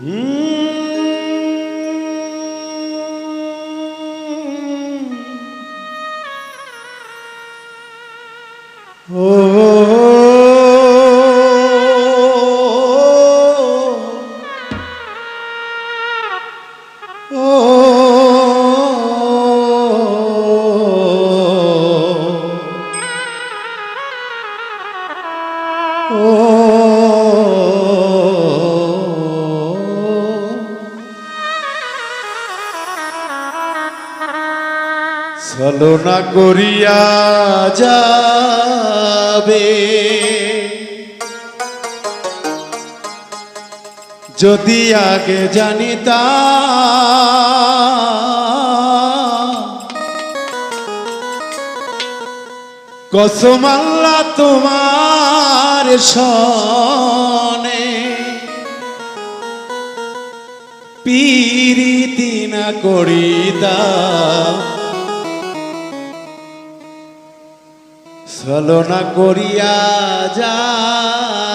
Oh. ছলনা করিয়া যাবে। যদি আগে জানিতা কসম আল্লাহ তোমার সনে পিরিতি না করিতা। ছলনা করিয়া যাবে।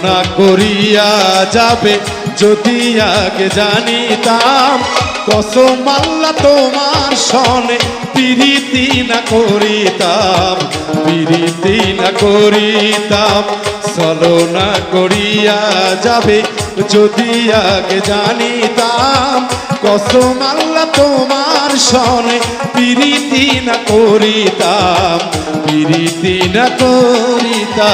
ছলনা করিয়া যাবে, যদি আগে জানিতাম, কসম আল্লাহ তোমার সনে পিরিতি না করিতাম, পিরিতি না করিতাম ছলনা করিয়া যাবে, যদি আগে জানিতাম, কসম আল্লাহ তোমার সনে পিরিতি না করিতাম, পিরিতি না করিতাম।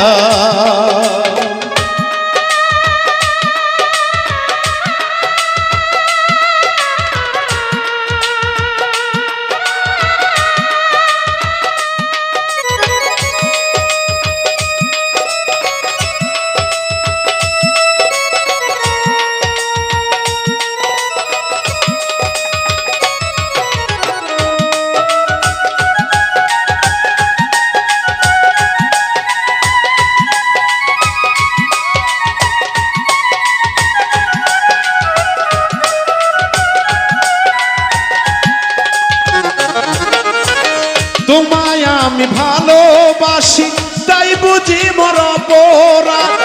ভালোবাসি, তাই বুঝি মর অপরাধ।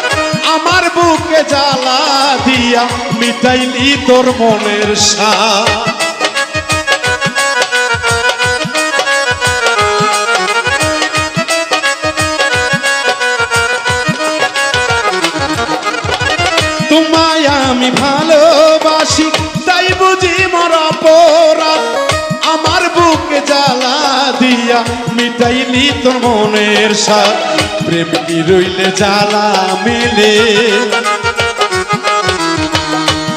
আমার বুকে জ্বালা দিয়া মিটাইলি তোর মনের সা তোমায় আমি ভালোবাসি জ্বালা দিয়া মিটাইলি তোর মনের সাথ প্রেম কি রইলে জ্বালা মিলে?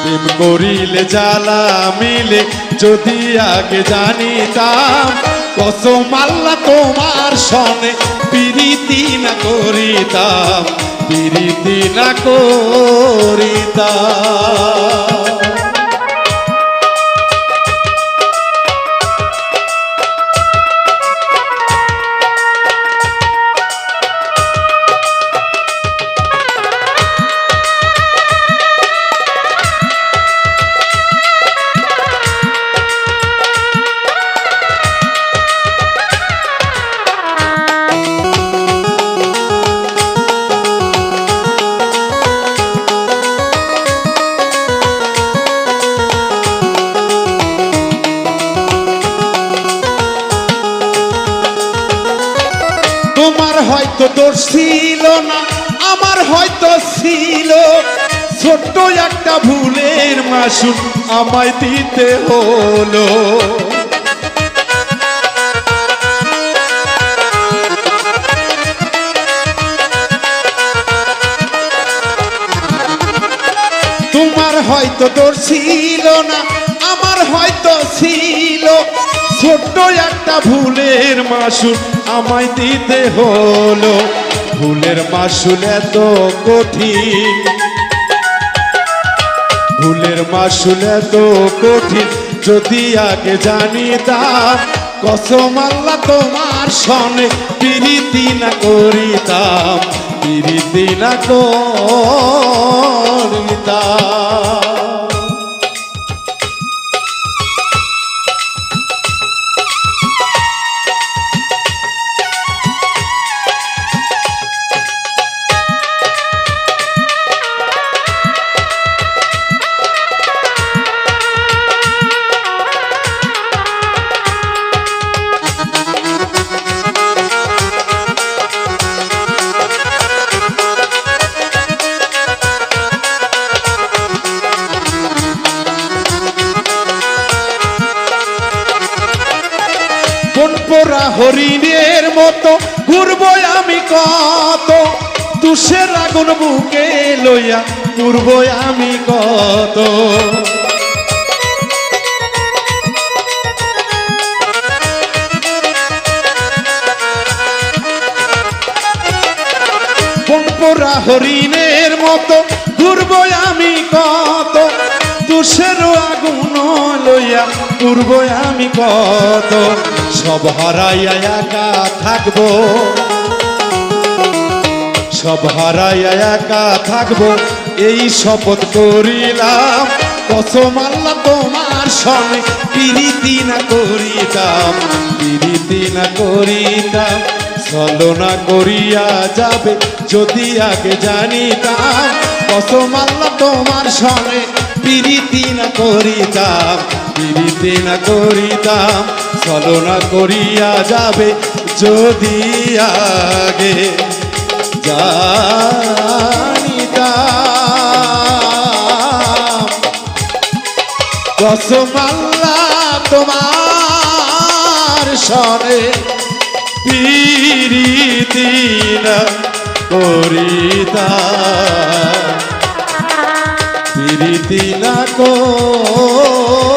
প্রেম করিলে জ্বালা মিলে, যদি আগে জানিতাম। কসম আল্লাহ তোমার সনে পিরিতি না করিতাম, পিরিতি না করিতাম। হয়তো তোর ছিল না আমার হয়তো ছিল। ছোট্ট একটা ভুলের মাসুল আমায় দিতে হলো। ছোট্ট একটা ভুলের মাসুল আমায় দিতে হলো। ভুলের মাসুল এত কঠিন। ভুলের মাসুল এত কঠিন, যদি আগে জানিতাম কসম আল্লাহ তোমার সনে পিরিতি না করিতাম, পিরিতি না করিতাম। হরিণের মতো ঘুরবো আমি কত? তুষের আগুন বুকে লইয়া ঘুরবো আমি কত? হরিণের মতো ঘুরবো আমি কত? তুষের আগুন লইয়া ঘুরবো আমি কত? সব হারাইয়া একা থাকব। সব হারাইয়া একা থাকব, এই শপথ করিলাম। কসম আল্লাহ তোমার সঙ্গে পিরিতি না করিতাম, পিরিতি না করিতাম। ছলনা করিয়া যাবে যদি আগে জানিতাম, কসম আল্লাহ তোমার সঙ্গে পিরিতি না করিতাম পিরিতি না করিতাম, ছলনা করিয়া যাবে যদি আগে। জানিতাম কসমাল্লা তোমার সরে পিরিতি না করিতা পিরিতি না কর